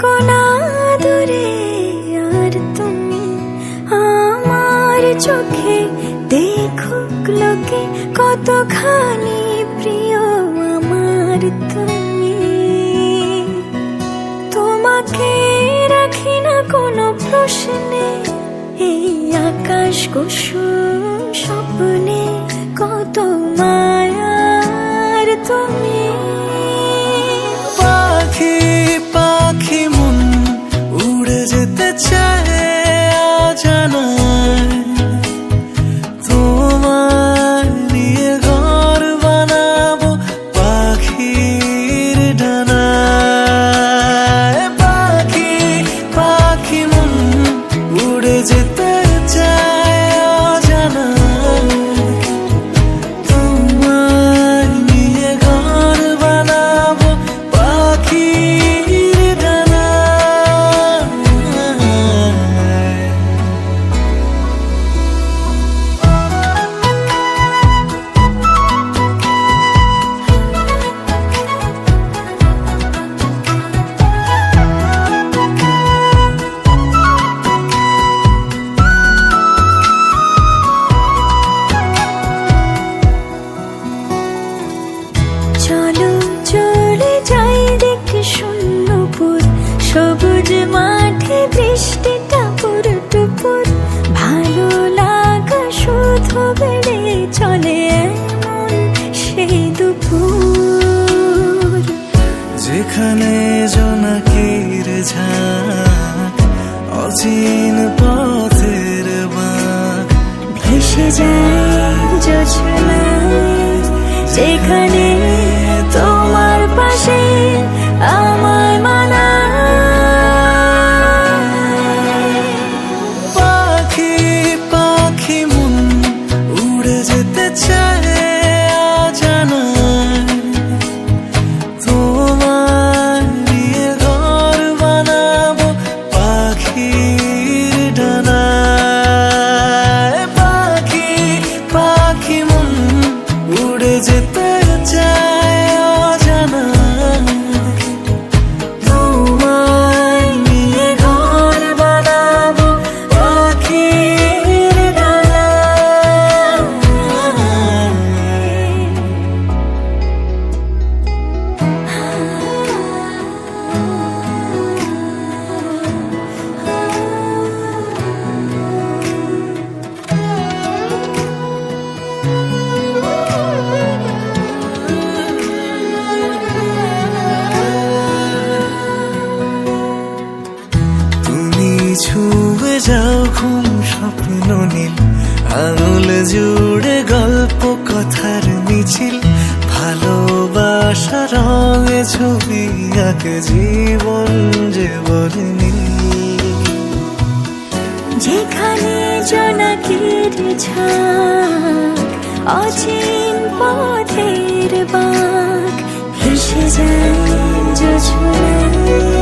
থেকো আর তুমি আমার চোখে দেখুক লোকে কতখানি প্রিয় আমার তুমি। তোমাকে রাখি না কোনো প্রশ্নে, এই আকাশ কুসুম অচিন পথের বাঁক ভেসে যায়। যেখানে ছুঁয়ে যাও ঘুম স্বপ্ন নীল। আঙুল জুড়ে গল্প কথার মিছিল। ভালোবাসা রঙে ছবি আঁকে জীবন যে বলেনি যেখানে জোনাকির ঝাঁক, অচিন পথের বাঁক, ভেসে যায় জোছনায়।